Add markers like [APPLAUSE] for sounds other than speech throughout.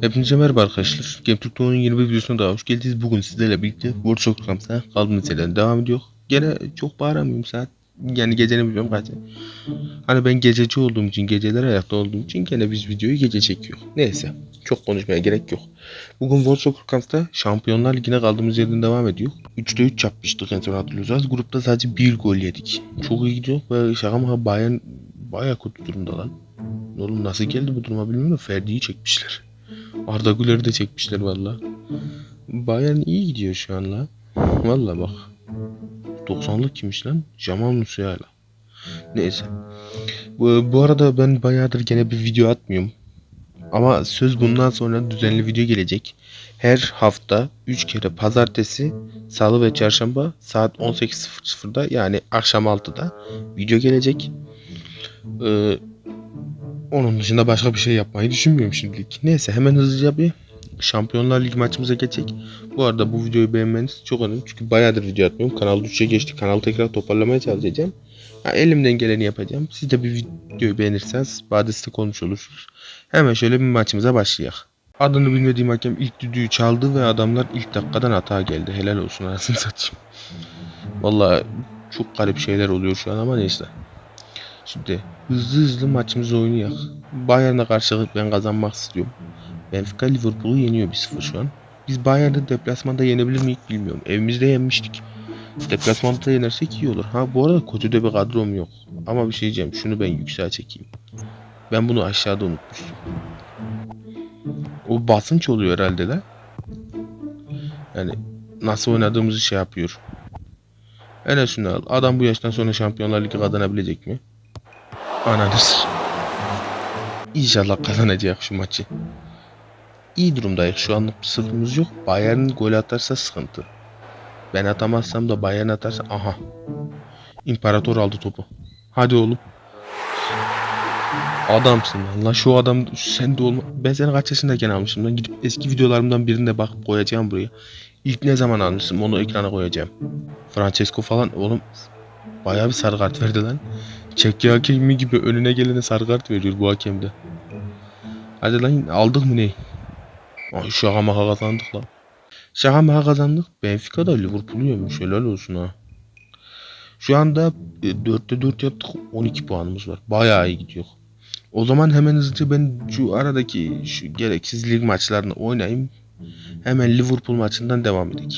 Hepinize merhaba arkadaşlar. Game Türk'ün yeni bir videosuna daha hoş geldiniz. Bugün sizlerle birlikte World Soccer Camps'ta kaldığımız yerden devam ediyor. Gene çok bağıramıyorum saat. Yani gecenin bilmiyorum kaç. Hani ben gececi olduğum için, geceler ayakta olduğum için gene biz videoyu gece çekiyor. Neyse. Çok konuşmaya gerek yok. Bugün World Soccer Camps'ta Şampiyonlar Ligi'ne kaldığımız yerden devam ediyor. 3'te 3 yapmıştık en son hatırlıyorsanız. Grupta sadece bir gol yedik. Çok iyi gidiyor ve şaka maka Bayern baya kötü durumda lan. Oğlum nasıl geldi bu duruma bilmiyorum Ferdi'yi çekmişler. Arda Güler'i de çekmişler valla. Bayern iyi gidiyor şu an la. Valla bak. 90'lık kimmiş lan? Jamal Musiala. Neyse. Bu, bu arada ben bayağıdır gene bir video atmıyorum. Ama söz bundan sonra düzenli video gelecek. Her hafta 3 kere pazartesi, salı ve çarşamba saat 18.00'da yani akşam 6'da video gelecek. Ee, onun dışında başka bir şey yapmayı düşünmüyorum şimdilik. Neyse hemen hızlıca bir Şampiyonlar Ligi maçımıza geçecek. Bu arada bu videoyu beğenmeniz çok önemli. Çünkü bayağıdır video atmıyorum. Kanal düşüşe geçti. Kanalı tekrar toparlamaya çalışacağım. Ha, elimden geleni yapacağım. Siz de bir videoyu beğenirseniz badesinde konuşmuş olursunuz. Hemen şöyle bir maçımıza başlayalım. Adını bilmediğim hakem ilk düdüğü çaldı ve adamlar ilk dakikadan hata geldi. Helal olsun anasını satayım. Vallahi çok garip şeyler oluyor şu an ama neyse. Şimdi hızlı hızlı maçımızı oynayak. Bayern'e karşılık ben kazanmak istiyorum. Benfica Liverpool'u yeniyor 1-0 şu an. Biz Bayern'i deplasmanda yenebilir miyiz bilmiyorum. Evimizde yenmiştik. Deplasmanda da yenersek iyi olur. Ha bu arada kötü de bir kadrom yok. Ama bir şey diyeceğim. Şunu ben yükseğe çekeyim. Ben bunu aşağıda unutmuştum. O basınç oluyor herhalde la. Yani nasıl oynadığımızı şey yapıyor. Enes Ünal. Adam bu yaştan sonra Şampiyonlar Ligi kazanabilecek mi? Ananız. İnşallah kazanacak şu maçı. İyi durumdayız. Şu anlık bir sıkıntımız yok. Bayern gol atarsa sıkıntı. Ben atamazsam da Bayern atarsa aha. İmparator aldı topu. Hadi oğlum. Adamsın lan. Lan şu adam sen de olma. Ben seni kaç yaşındayken almışım lan. Gidip eski videolarımdan birinde bakıp koyacağım buraya. İlk ne zaman almışsın onu ekrana koyacağım. Francesco falan oğlum bayağı bir sarı kart verdi lan. Çekya hakemi gibi önüne gelene sarı kart veriyor bu hakemde. Hadi lan aldık mı ne? Ay şaka maka kazandık lan. Şaka maka kazandık. Benfica da Liverpool'u yemiş. Helal olsun ha. Şu anda e, 4'te 4 yaptık. 12 puanımız var. Bayağı iyi gidiyor. O zaman hemen hızlıca ben şu aradaki şu gereksiz lig maçlarını oynayayım. Hemen Liverpool maçından devam edelim.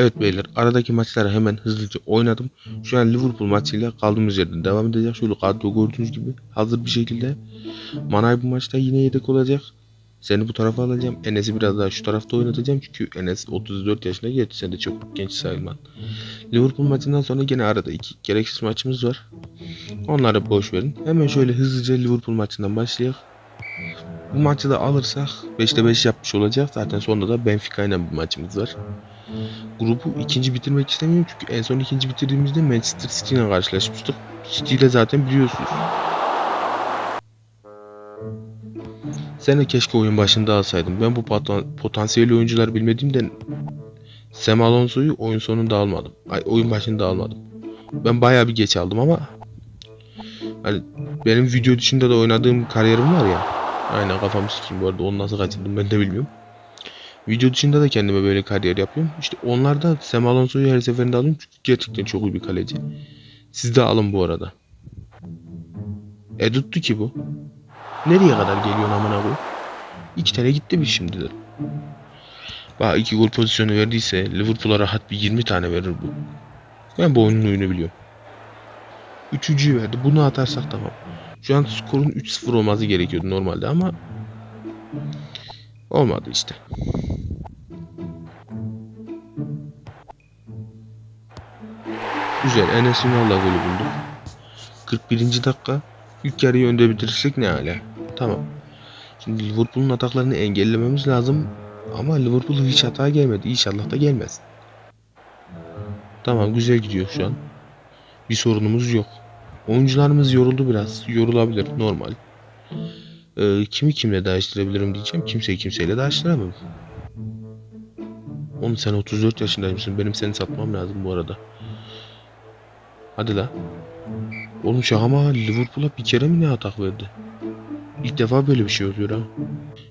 Evet beyler aradaki maçları hemen hızlıca oynadım. Şu an Liverpool maçıyla kaldığımız yerden devam edeceğiz. Şöyle kadro gördüğünüz gibi hazır bir şekilde. Manay bu maçta yine yedek olacak. Seni bu tarafa alacağım. Enes'i biraz daha şu tarafta oynatacağım. Çünkü Enes 34 yaşına geçti. Sen de çok genç sayılman. Liverpool maçından sonra gene arada iki gereksiz maçımız var. Onları boş verin. Hemen şöyle hızlıca Liverpool maçından başlayalım. Bu maçı da alırsak 5'te 5 yapmış olacak. Zaten sonunda da Benfica ile bir maçımız var. Grubu ikinci bitirmek istemiyorum çünkü en son ikinci bitirdiğimizde Manchester City ile karşılaşmıştık. City ile zaten biliyorsunuz. Sen de keşke oyun başında alsaydın. Ben bu potan- potansiyeli oyuncular bilmediğimden Sam Alonso'yu oyun sonunda almadım. Ay, oyun başında almadım. Ben bayağı bir geç aldım ama hani benim video dışında da oynadığım kariyerim var ya. Aynen kafamı sikeyim bu arada onu nasıl kaçırdım ben de bilmiyorum. Video dışında da kendime böyle kariyer yapıyorum. İşte onlarda Sam Alonso'yu her seferinde alıyorum çünkü gerçekten çok iyi bir kaleci. Siz de alın bu arada. E tuttu ki bu. Nereye kadar geliyorsun amına koy? İki tane gitti bir şimdi de. Bak iki gol pozisyonu verdiyse Liverpool'a rahat bir 20 tane verir bu. Ben bu oyunun oyunu biliyorum. Üçüncüyü verdi. Bunu atarsak tamam. Şu an skorun 3-0 olması gerekiyordu normalde ama olmadı işte. Güzel. Enes Ünal'la golü bulduk. 41. dakika. İlk yarıyı önde bitirirsek ne hala? Tamam. Şimdi Liverpool'un ataklarını engellememiz lazım. Ama Liverpool'un hiç hata gelmedi. İnşallah da gelmez. Tamam güzel gidiyor şu an. Bir sorunumuz yok. Oyuncularımız yoruldu biraz. Yorulabilir normal. Ee, kimi kimle değiştirebilirim diyeceğim. Kimseyi kimseyle değiştiremem. Oğlum sen 34 yaşındaymışsın. Benim seni satmam lazım bu arada. Hadi la. Oğlum şaka mı? Liverpool'a bir kere mi ne atak verdi? İlk defa böyle bir şey oluyor ha.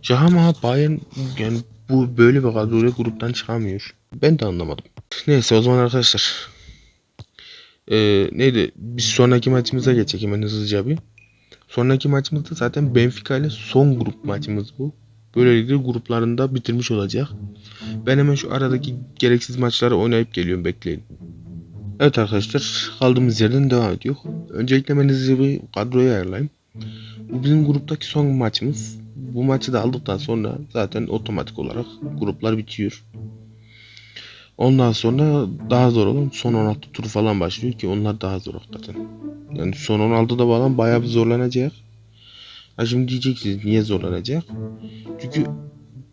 Ya ama Bayern yani bu böyle bir kadroyla gruptan çıkamıyor. Ben de anlamadım. Neyse o zaman arkadaşlar. Ee, neydi? Biz sonraki maçımıza geçelim hemen hızlıca bir. Sonraki maçımızda zaten Benfica ile son grup maçımız bu. Böylelikle gruplarında bitirmiş olacak. Ben hemen şu aradaki gereksiz maçları oynayıp geliyorum bekleyin. Evet arkadaşlar kaldığımız yerden devam ediyor. Öncelikle ben hızlıca bir kadroyu ayarlayayım. Bu bizim gruptaki son maçımız. Bu maçı da aldıktan sonra zaten otomatik olarak gruplar bitiyor. Ondan sonra daha zor olan son 16 turu falan başlıyor ki onlar daha zor zaten. Yani son 16'da falan bayağı bir zorlanacak. Ha şimdi diyeceksiniz niye zorlanacak? Çünkü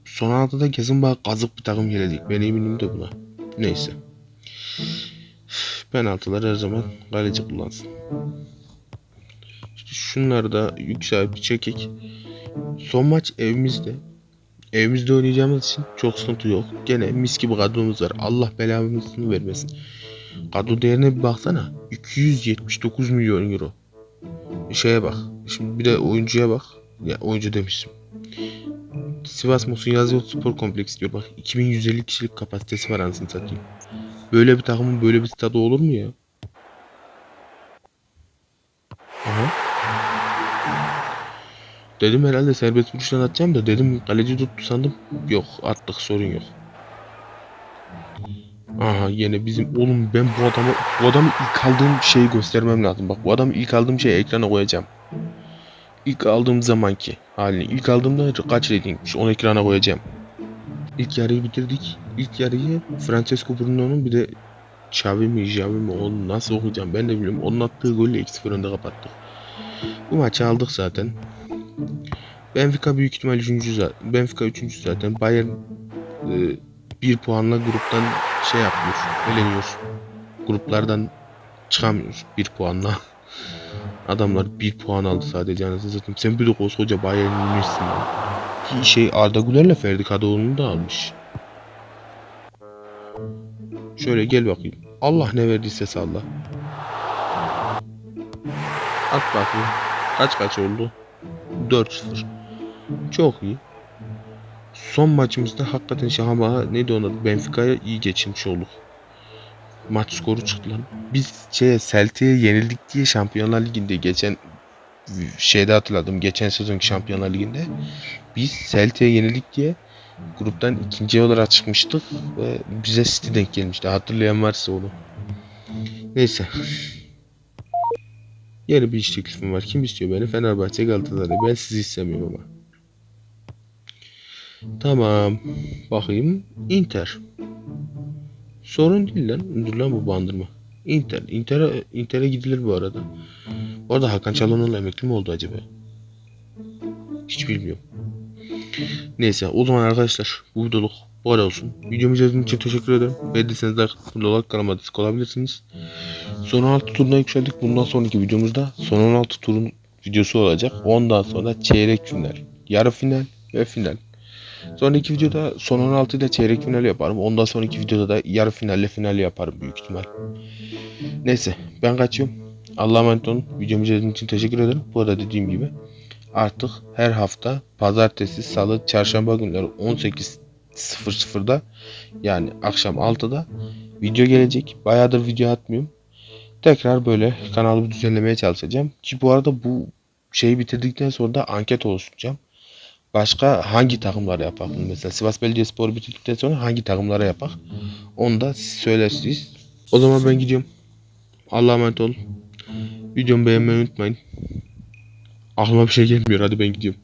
son 16'da kesin bana kazık bir takım gelecek. Ben eminim de buna. Neyse. Penaltılar her zaman kaleci kullansın. İşte şunları da yükselip çekek. Son maç evimizde. Evimizde oynayacağımız için çok sıkıntı yok. Gene mis gibi kadromuz var. Allah belamızını vermesin. Kadro değerine bir baksana. 279 milyon euro. Şeye bak. Şimdi bir de oyuncuya bak. Ya oyuncu demiştim. Sivas Musun Yazıcı Spor Kompleksi diyor. Bak 2150 kişilik kapasitesi var anasını satayım. Böyle bir takımın böyle bir stadı olur mu ya? Aha. Dedim herhalde serbest vuruştan atacağım da dedim kaleci tuttu sandım. Yok attık sorun yok. Aha yine bizim oğlum ben bu adamı bu adamı ilk aldığım şeyi göstermem lazım. Bak bu adamı ilk aldığım şeyi ekrana koyacağım. İlk aldığım zamanki halini. İlk aldığımda kaç ratingmiş onu ekrana koyacağım. İlk yarıyı bitirdik. İlk yarıyı Francesco Bruno'nun bir de Xavi mi Xavi mi onu nasıl okuyacağım ben de bilmiyorum. Onun attığı golle 2-0 önde kapattık. Bu maçı aldık zaten. Benfica büyük ihtimal 3. zaten. Benfica 3. zaten. Bayern e, puanla gruptan şey yapıyor. Eleniyor. Gruplardan çıkamıyor bir puanla. [LAUGHS] Adamlar bir puan aldı sadece anasını satayım. Sen bir de koskoca Bayern Münih'sin şey Arda Güler'le Ferdi Kadıoğlu'nu da almış. Şöyle gel bakayım. Allah ne verdiyse salla. At bakayım. Kaç kaç oldu? 4-0. Çok iyi. Son maçımızda hakikaten Şahama neydi adı? Benfica'ya iyi geçirmiş olduk. Maç skoru çıktı lan. Biz şeye Celtic'e yenildik diye Şampiyonlar Ligi'nde geçen şeyde hatırladım. Geçen sezonki Şampiyonlar Ligi'nde biz Celtic'e yenildik diye gruptan ikinci olarak çıkmıştık ve bize City denk gelmişti. Hatırlayan varsa onu. Neyse. Yeni bir iş teklifim var. Kim istiyor beni? Fenerbahçe Galatasaray. Ben sizi istemiyorum ama. Tamam. Bakayım. Inter. Sorun değil lan. Dur lan bu bandırma. Inter. Inter'e Inter'e gidilir bu arada. Bu arada Hakan Çalhanoğlu emekli mi oldu acaba? Hiç bilmiyorum. Neyse o zaman arkadaşlar bu videoluk bu kadar olsun. Videomu izlediğiniz için teşekkür ederim. Beğendiyseniz like olarak kanalıma destek olabilirsiniz. Son 16 turuna yükseldik. Bundan sonraki videomuzda son 16 turun videosu olacak. Ondan sonra çeyrek final, yarı final ve final. Sonraki videoda son 16 ile çeyrek final yaparım. Ondan sonraki videoda da yarı finalle final yaparım büyük ihtimal. Neyse ben kaçıyorum. Allah'a emanet olun. Videomu izlediğiniz için teşekkür ederim. Bu arada dediğim gibi artık her hafta pazartesi, salı, çarşamba günleri 18.00'da yani akşam 6'da video gelecek. Bayağıdır video atmıyorum. Tekrar böyle kanalı düzenlemeye çalışacağım. Ki bu arada bu şeyi bitirdikten sonra da anket oluşturacağım. Başka hangi takımlara yapak? Mesela Sivas Belediyespor bitirdikten sonra hangi takımlara yapak? Onu da siz söylersiniz. O zaman ben gidiyorum. Allah'a emanet olun. Videomu beğenmeyi unutmayın. Aklıma bir şey gelmiyor. Hadi ben gidiyorum.